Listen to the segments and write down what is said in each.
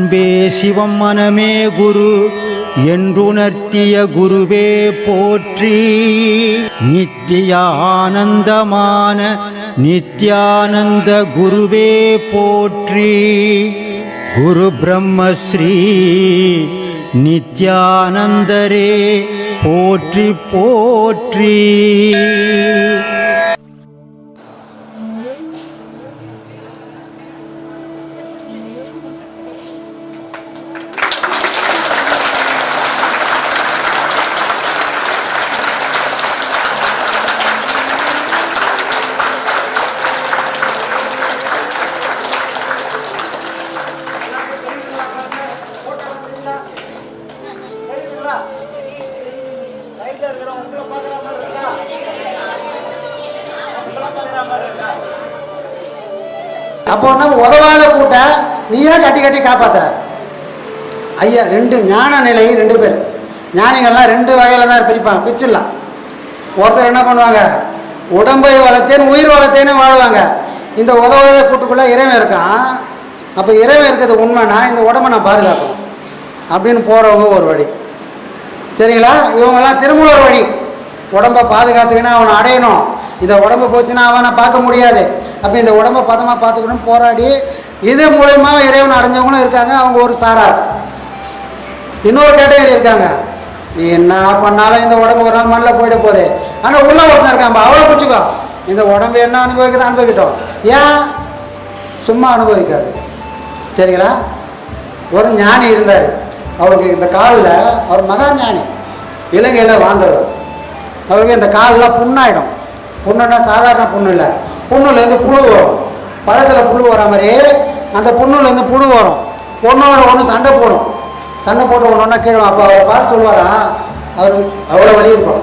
அன்பே சிவம் மனமே குரு என்றுணர்த்திய குருவே போற்றி. நித்திய ஆனந்தமான நித்யானந்த குருவே போற்றி. குரு பிரம்மஸ்ரீ நித்யானந்தரே போற்றி போற்றி. அப்போ நம்ம உதவாத கூட்டம் நீயே கட்டி கட்டி காப்பாத்துற. ஐயா ரெண்டு ஞான நிலை ரெண்டு பேர். ஞானிகள்லாம் ரெண்டு வகையில் தான் பிரிப்பாங்க பிச்சிடலாம். ஒருத்தர் என்ன பண்ணுவாங்க உடம்பை வளர்த்தேன் உயிர் வளர்த்தேன்னு வாழ்வாங்க. இந்த உதவாத கூட்டுக்குள்ளே இறைவன் இருக்கான். அப்போ இறைவன் இருக்கிறது உண்மைனா இந்த உடம்பை நான் பாதுகாக்கணும். அப்படின்னு போகிறவங்க ஒரு வழி. சரிங்களா? இவங்கெல்லாம் திருமூலர் வழி. உடம்பை பாதுகாத்துக்கினா அவனை அடையணும். இந்த உடம்பு போச்சுன்னா அவனை பார்க்க முடியாது. அப்போ இந்த உடம்பை பதமாக பார்த்துக்கணும் போராடி இது மூலயமா இறைவன் அடைஞ்சவங்களும் இருக்காங்க அவங்க ஒரு சாரார். இன்னொரு கேட்டகரி இருக்காங்க. நீ என்ன பண்ணாலும் இந்த உடம்பு ஒரு நாள் மண்ணில் போயிட போகுது. ஆனால் உள்ள ஒருத்தன் இருக்கான் அவ்வளோ பிடிச்சிக்கோ. இந்த உடம்பு என்ன அனுபவிக்குது அனுபவிக்கிட்டோம். ஏன்? சும்மா அனுபவிக்காது. சரிங்களா? ஒரு ஞானி இருந்தார். அவருக்கு இந்த காலில் அவர் மகா ஞானி. இலங்கையில் வாழ்ந்தவர். அவருக்கு இந்த காலெலாம் புண்ணாயிடும். புண்ணுன்னா சாதாரண புண்ணு இல்லை. புண்ணுலேருந்து புழு வரும். பழத்தில் புழு வர மாதிரி அந்த புண்ணுலேருந்து புழு வரும். பொண்ணோட ஒன்று சண்டை போடும். சண்டை போட்டு ஒன்று ஒன்றா கீழே அப்போ அவரை பார்த்து சொல்லுவாராம் அவர் அவ்வளோ வலி இருக்கும்.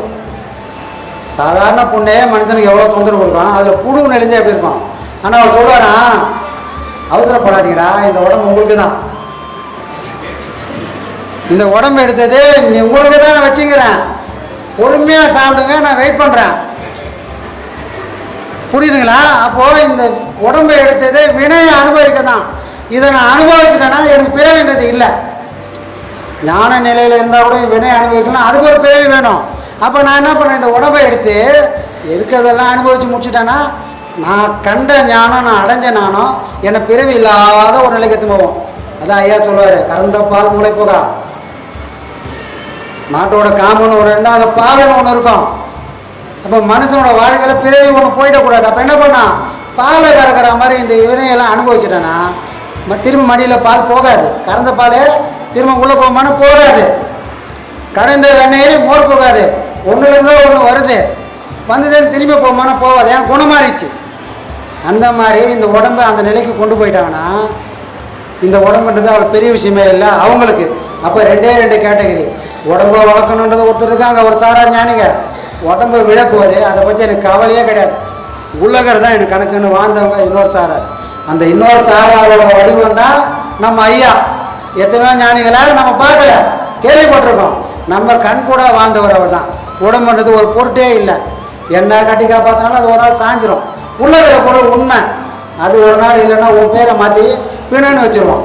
சாதாரண புண்ணே மனுஷனுக்கு எவ்வளோ தொந்தரவு கொடுக்கும். அதில் புழு நெளிஞ்சு எப்படி இருக்கும்? ஆனால் அவர் சொல்லுவாராம் அவசரப்படாதீங்கடா இந்த உடம்பு உங்களுக்கு தான் இந்த உடம்பு எடுத்தது நீ உங்களுக்கு தான் நான் வச்சுக்கிறேன். பொறுமையாக சாப்பிடுங்க நான் வெயிட் பண்ணுறேன் புரியுதுங்களா? அப்போது இந்த உடம்பை எடுத்தது வினையை அனுபவிக்க தான் இதை நான் அனுபவிச்சுட்டேன்னா எனக்கு பிறவின்றது இல்லை. ஞான நிலையில் இருந்தால் கூட வினை அனுபவிக்கலாம். அதுக்கு ஒரு பிறவி வேணும். அப்போ நான் என்ன பண்ணேன்? இந்த உடம்பை எடுத்து இருக்கிறதெல்லாம் அனுபவித்து முடிச்சிட்டேன்னா நான் கண்ட ஞானம் நான் அடைஞ்ச ஞானம் என்னை பிறவி இல்லாத ஒரு நிலைக்கு எடுத்து போவோம். அதான் ஐயா சொல்லுவார் கறந்த பால் மூளை போகா மாட்டோட காம்புன்னு ஒன்று இருந்தால் அதில் பாலுன்னு ஒன்று இருக்கும். அப்போ மனுஷனோட வாழ்க்கையில் பிறவி ஒன்று போயிடக்கூடாது. அப்போ என்ன பண்ணான் பாலை கறக்கிற மாதிரி இந்த இவனையெல்லாம் அனுபவிச்சிட்டேன்னா திரும்ப மடியில் பால் போகாது. கறந்த பால் திரும்ப உள்ளே போகமான போகாது. கடந்த வெண்ணையில் மோர் போகாது. ஒன்றுலேருந்து ஒன்று வருது. வந்ததுன்னு திரும்பி போகமான போகாது. ஏன்? குணமாறிச்சு அந்த மாதிரி இந்த உடம்பை அந்த நிலைக்கு கொண்டு போயிட்டாங்கன்னா இந்த உடம்புன்றது அவ்வளோ பெரிய விஷயமே இல்லை. அவங்களுக்கு அப்போ ரெண்டே ரெண்டு கேட்டகரி. உடம்ப வளர்க்கணுன்றது ஒருத்தர் இருக்காங்க ஒரு சாரா ஞானிங்க. உடம்பு விழப்போகுது அதை பற்றி எனக்கு கவலையே கிடையாது. உள்ளகர் தான் எனக்கு கணக்குன்னு வாழ்ந்தவங்க இன்னொரு சாரார் அந்த இன்னொரு சாராரோட வடிவம் தான் நம்ம ஐயா. எத்தனையோ ஞானிகளை நம்ம பார்க்கல கேள்விப்பட்டிருக்கோம். நம்ம கண் கூட வாழ்ந்தவர் அவர் தான். உடம்புன்றது ஒரு பொருட்டே இல்லை. என்ன கட்டி காப்பாற்றினாலும் அது ஒரு நாள் சாஞ்சிரும். உள்ளகிற பொருள் உண்மை. அது ஒரு நாள் இல்லைன்னா உன் பேரை மாற்றி பிணன்னு வச்சிருவோம்.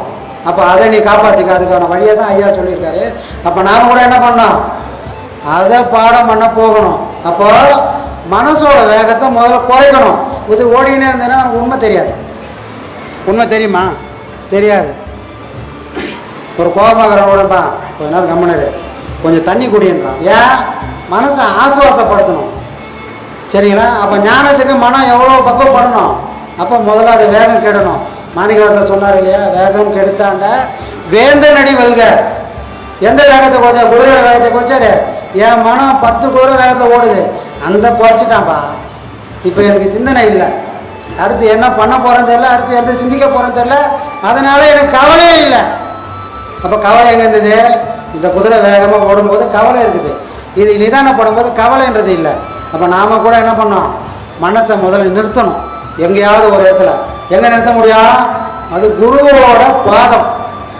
அப்போ அதை நீ காப்பாற்றிக்க அதுக்கான வழியை தான் ஐயா சொல்லியிருக்காரு. அப்போ நாம் கூட என்ன பண்ணோம் அதை பாடம் பண்ண போகணும். அப்போ மனசோட வேகத்தை முதல்ல குறைக்கணும். இது ஓடினே இருந்தேன்னா நமக்கு உண்மை தெரியாது. உண்மை தெரியுமா? தெரியாது. ஒரு கோபமாகறவனோடப்பா கொஞ்ச நேரம் கம்மனது கொஞ்சம் தண்ணி குடின்றான். ஏன்? மனசை ஆசுவாசப்படுத்தணும். சரிங்களா? அப்போ ஞானத்துக்கு மனம் எவ்வளோ பக்குவப்படணும்? அப்போ முதல்ல அது வேகம் கெடணும். மாணிக்கவாசர் சொன்னார் இல்லையா? வேகம் கெடுத்தாண்ட வேந்த நடி வெல்க. எந்த வேகத்தை குறைச்சா குதிரையோட வேகத்தை குறைச்சாரு? என் மனம் பத்து குதிரை வேகத்தை ஓடுது. அந்த குறைச்சிட்டான்ப்பா. இப்போ எனக்கு சிந்தனை இல்லை. அடுத்து என்ன பண்ண போகிறேன்னு தெரியல. அடுத்து எந்த சிந்திக்க போகிறேன்னு தெரியல. அதனால எனக்கு கவலையே இல்லை. அப்போ கவலை எங்கே இருந்தது? இந்த குதிரை வேகமாக ஓடும்போது கவலை இருக்குது. இது நிதானப்படும் போது கவலைன்றது இல்லை. அப்போ நாம் கூட என்ன பண்ணோம் மனசை முதல்ல நிறுத்தணும். எங்கேயாவது ஒரு இடத்துல. எங்கே நிறுத்த முடியும் அது குருவோட பாதம்.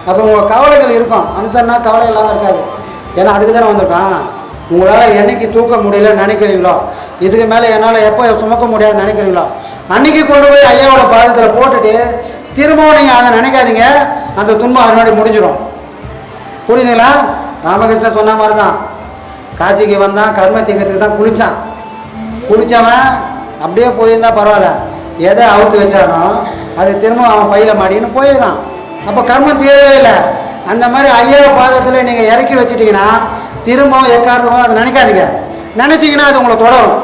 அப்போ உங்கள் கவலைகள் இருக்கும். மனுஷன்னா கவலை இல்லாமல் இருக்காது. ஏன்னா அதுக்கு தானே வந்திருக்கான் உங்களால் என்னைக்கு தூக்க முடியலன்னு நினைக்கிறீங்களோ இதுக்கு மேலே என்னால் எப்போ சுமக்க முடியாதுன்னு நினைக்கிறீங்களோ அன்னைக்கு கொண்டு போய் ஐயாவோட பாதத்தில் போட்டுட்டு திரும்பவும் நீங்கள் அதை நினைக்காதீங்க. அந்த துன்பம் அதனோட முடிஞ்சிடும் புரியுதுங்களா? ராமகிருஷ்ணன் சொன்ன மாதிரி தான் காசிக்கு வந்தான் கர்ம தான் குளிச்சான். குளிச்சவன் அப்படியே போயிருந்தா பரவாயில்ல. எதை அவுத்து வச்சானோ அது திரும்ப அவன் பையில மாடின்னு போயிடறான். அப்போ கர்மம் தீரவே இல்லை. அந்த மாதிரி ஐயா பாதத்தில் நீங்கள் இறக்கி வச்சிட்டிங்கன்னா திரும்பவும் எக்காரணமும் அதை நினைக்காதீங்க. நினச்சிங்கன்னா அது உங்களை தொடரும்.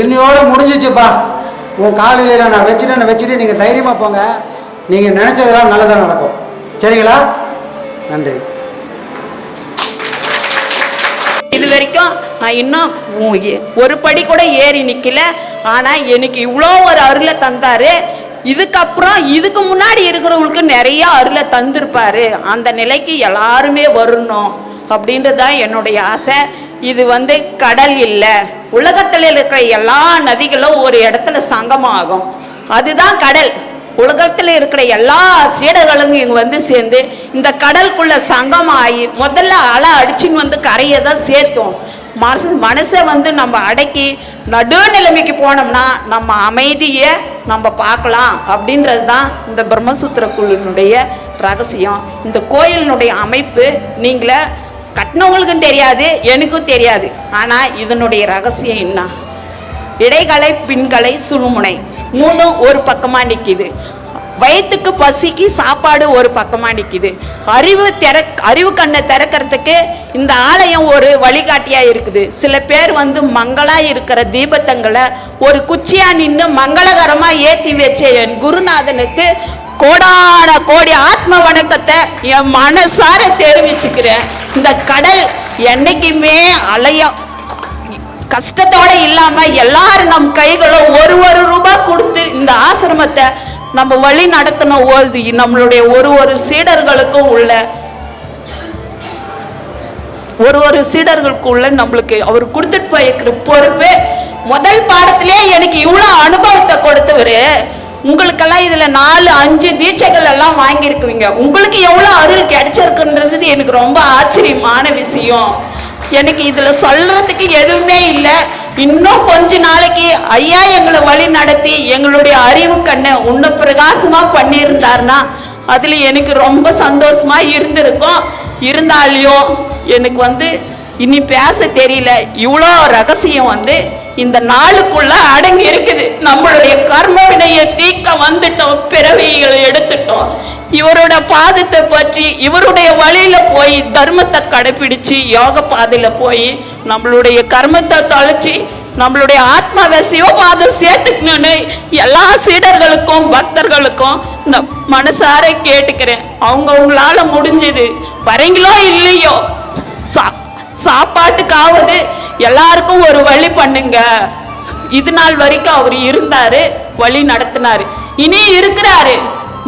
இன்னையோடு முடிஞ்சிச்சுப்பா. உன் காலையில் நான் வச்சுட்டேன்னு வச்சுட்டு நீங்கள் தைரியமாக போங்க. நீங்கள் நினச்சதெல்லாம் நல்லதாக நடக்கும். சரிங்களா? நன்றி. இது வரைக்கும் நான் இன்னும் ஒரு படி கூட ஏறி நிற்கல ஆனால் எனக்கு இவ்வளோ ஒரு அருளை தந்தாரு. இதுக்கப்புறம் இதுக்கு முன்னாடி இருக்கிறவங்களுக்கு நிறைய அருளை தந்திருப்பாரு. அந்த நிலைக்கு எல்லாருமே வரணும் அப்படின்றது தான் என்னுடைய ஆசை. இது வந்து கடல் இல்லை. உலகத்தில் இருக்கிற எல்லா நதிகளும் ஒரு இடத்துல சங்கமாகும். அதுதான் கடல். உலகத்தில் இருக்கிற எல்லா சீடர்களும் இங்கே வந்து சேர்ந்து இந்த கடலுக்குள்ள சங்கமாகி முதல்ல அலை அடிச்சுன்னு வந்து கரையை தான் சேர்த்தோம். மனசு மனசை வந்து நம்ம அடக்கி நடு நிலைமைக்கு போனோம்னா நம்ம அமைதியை நம்ம பார்க்கலாம் அப்படின்றது தான் இந்த பிரம்மசூத்திர குழுவினுடைய ரகசியம். இந்த கோயிலினுடைய அமைப்பு நீங்களே கட்டினவங்களுக்கும் தெரியாது எனக்கும் தெரியாது. ஆனால் இதனுடைய ரகசியம் என்ன? இடைகளை பின்களை சுழுமுனை. மூணும் ஒரு பக்கமாக நிற்கிது வயிற்றுக்கு பசிக்கு சாப்பாடு ஒரு பக்கமாக நிற்கிது அறிவு திற அறிவு கண்ணை திறக்கிறதுக்கு இந்த ஆலயம் ஒரு வழிகாட்டியாக இருக்குது. சில பேர் வந்து மங்களாக இருக்கிற தீபத்தங்களை ஒரு குச்சியாக நின்று மங்களகரமாக ஏற்றி வச்ச என் குருநாதனுக்கு கோடான கோடி ஆத்ம வணக்கத்தை என் மனசார தெரிவிச்சுக்கிறேன். இந்த கடல் என்னைக்குமே அலையும் கஷ்டத்தோட இல்லாம எல்லாரும் நம் கைகளும் ஒரு ஒரு ரூபாய் கொடுத்து இந்த ஆசிரமத்தை நம்ம வழி நடத்தின ஓதி நம்மளுடைய ஒரு ஒரு சீடர்களுக்கும் உள்ள ஒரு ஒரு சீடர்களுக்குள்ள நம்மளுக்கு அவர் கொடுத்துட்டு போயிருக்கிற பொறுப்பு. முதல் பாடத்திலே எனக்கு இவ்வளோ அனுபவத்தை கொடுத்தவர். உங்களுக்கெல்லாம் இதில் நாலு அஞ்சு தீட்சைகள் எல்லாம் வாங்கியிருக்குவீங்க. உங்களுக்கு எவ்வளோ அருள் கிடைச்சிருக்குன்றது எனக்கு ரொம்ப ஆச்சரியமான விஷயம். எனக்கு இதில் சொல்றதுக்கு எதுவுமே இல்லை. இன்னும் கொஞ்ச நாளைக்கு ஐயா எங்களை வழி நடத்தி எங்களுடைய அறிவு கண்ணை இன்னும் பிரகாசமா பண்ணியிருந்தாருன்னா அதுல எனக்கு ரொம்ப சந்தோஷமா இருந்திருக்கும். இருந்தாலையும் எனக்கு வந்து இனி பேச தெரியல. இவ்வளோ ரகசியம் வந்து இந்த நாளுக்குள்ள அடங்கி இருக்குது. நம்மளுடைய கர்ம வினையை தீக்க வந்துட்டோம் பிறவிகளை எடுத்துட்டோம். இவரோட பாதத்தை பற்றி இவருடைய வழியில போய் தர்மத்தை கடைபிடிச்சு யோக பாதையில போய் நம்மளுடைய கர்மத்தை தொலைச்சி நம்மளுடைய ஆத்மாவை சிவபாதம் சேர்த்துக்கணும்னு எல்லா சீடர்களுக்கும் பக்தர்களுக்கும் நம் மனசார கேட்டுக்கிறேன். அவங்கவுங்களால முடிஞ்சது. வரீங்களோ இல்லையோ? சா சாப்பாட்டுக்காவது எல்லாருக்கும் ஒரு வழி பண்ணுங்க. இது நாள் வரைக்கும் அவர் இருந்தாரு வழி நடத்தினாரு. இனி இருக்கிறாரு.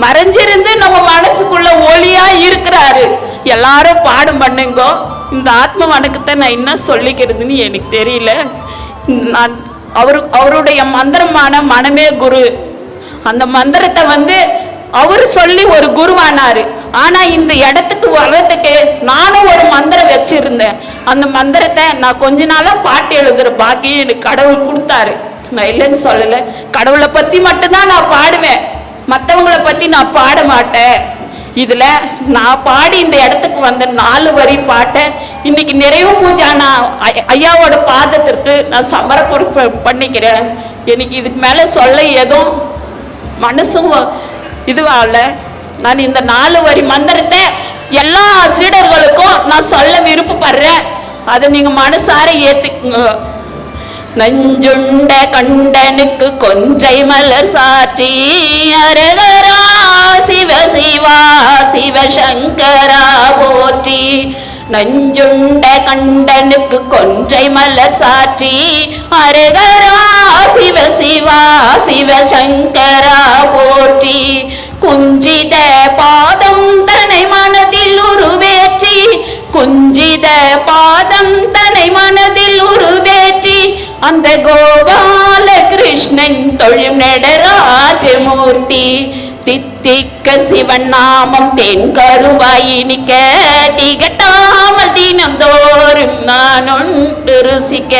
மறைஞ்சிருந்து நம்ம மனசுக்குள்ள ஒளியா இருக்கிறாரு. எல்லாரும் பாடம் பண்ணுங்க. இந்த ஆத்ம வணக்கத்தை நான் என்ன சொல்லிக்கிறதுன்னு எனக்கு தெரியல. நான் அவரு அவருடைய மந்திரமான மனமே குரு. அந்த மந்திரத்தை வந்து அவர் சொல்லி ஒரு குருவானாரு. ஆனா இந்த இடத்துக்கு வர்றதுக்கு நானும் ஒரு மந்திரம் வச்சிருந்தேன். அந்த மந்திரத்தை நான் கொஞ்ச நாளா பாட்டு எழுதுற பாக்கியம் எனக்கு கடவுள் கொடுத்தாரு. நான் இல்லைன்னு சொல்லல. கடவுளை பத்தி மட்டும்தான் நான் பாடுவேன். மற்றவங்களை பத்தி நான் பாட மாட்டேன். இதுல நான் பாடி இந்த இடத்துக்கு வந்த நாலு வரி பாட்டை இன்னைக்கு நிறைவு பூஜா நான் ஐயாவோட பாதத்திற்கு நான் சமரப்பொறுப்பு பண்ணிக்கிறேன். எனக்கு இதுக்கு மேல சொல்ல ஏதோ மனசும் இதுவாகல நான் இந்த நாலு வரி மந்திரத்தை எல்லா சீடர்களுக்கும் நான் சொல்ல விருப்பப்படுறேன். அதை நீங்க மனசார ஏத்துக்குங்க. நஞ்சுண்ட கண்டனுக்கு கொன்றை மலர் சாற்றி அரகரா சிவ சிவா சிவசங்கரா போற்றி நஞ்சுண்ட கண்டனுக்கு கொன்றை மலர் சாற்றி அரகரா சிவ சிவா சிவ சங்கரா போற்றி. குஞ்சித பாதம் தனை மனதில் உருவேற்றி குஞ்சித பாதம் தனை மனதில் உருவேற்றி. அந்த கோபால கிருஷ்ணன் தொழில் நடராஜமூர்த்தி தித்த திக்க சிவன் நாமம் தென் கருவாயினிக்க திகட்டாமல் தினந்தோறும் நான் ஒன்று ருசிக்க.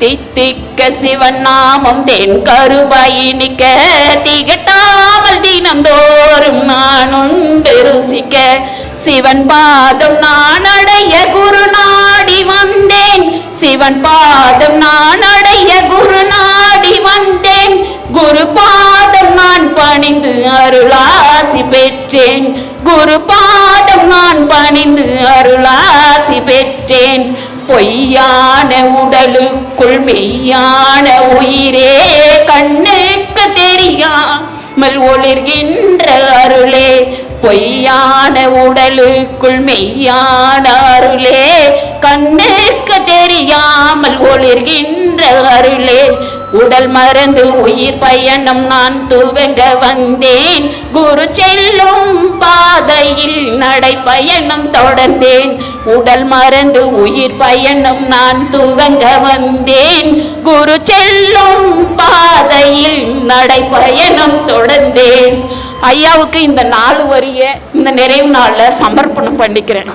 தித்திக்க சிவன் நாமம் தென் கருபயினிக்க திகட்டாமல் தினந்தோறும் நான் உண்டு ருசிக்க. சிவன் பாதம் நான் அடைய குரு நாடி வந்தேன். சிவன் பாதம் நான் அடைய குரு நாடி வந்தேன். குரு பாதம் நான் பணிந்து அருளாசி பெற்றேன். குரு பாதம் நான் பணிந்து அருளாசி பெற்றேன். பொய்யான உடலுக்குள் மெய்யான உயிரே கண்ணுக்கு தெரியாமல் ஒளிர்கின்ற அருளே. பொய்யான உடலுக்குள் மெய்யான அருளே கண்ணுக்கு தெரியாமல் ஒளிர்கின்ற அருளே. உடல் மறந்து உயிர் பயணம் நான் துவங்க வந்தேன். குரு செல்லும் பாதையில் நடைப்பயணம் தொடர்ந்தேன். உடல் மறந்து உயிர் பயணம் நான் துவங்க வந்தேன். குரு செல்லும் பாதையில் நடைப்பயணம் தொடர்ந்தேன். ஐயாவுக்கு இந்த நாலு வரிய இந்த நிறைவு நாள்ல சமர்ப்பணம் பண்ணிக்கிறேன்.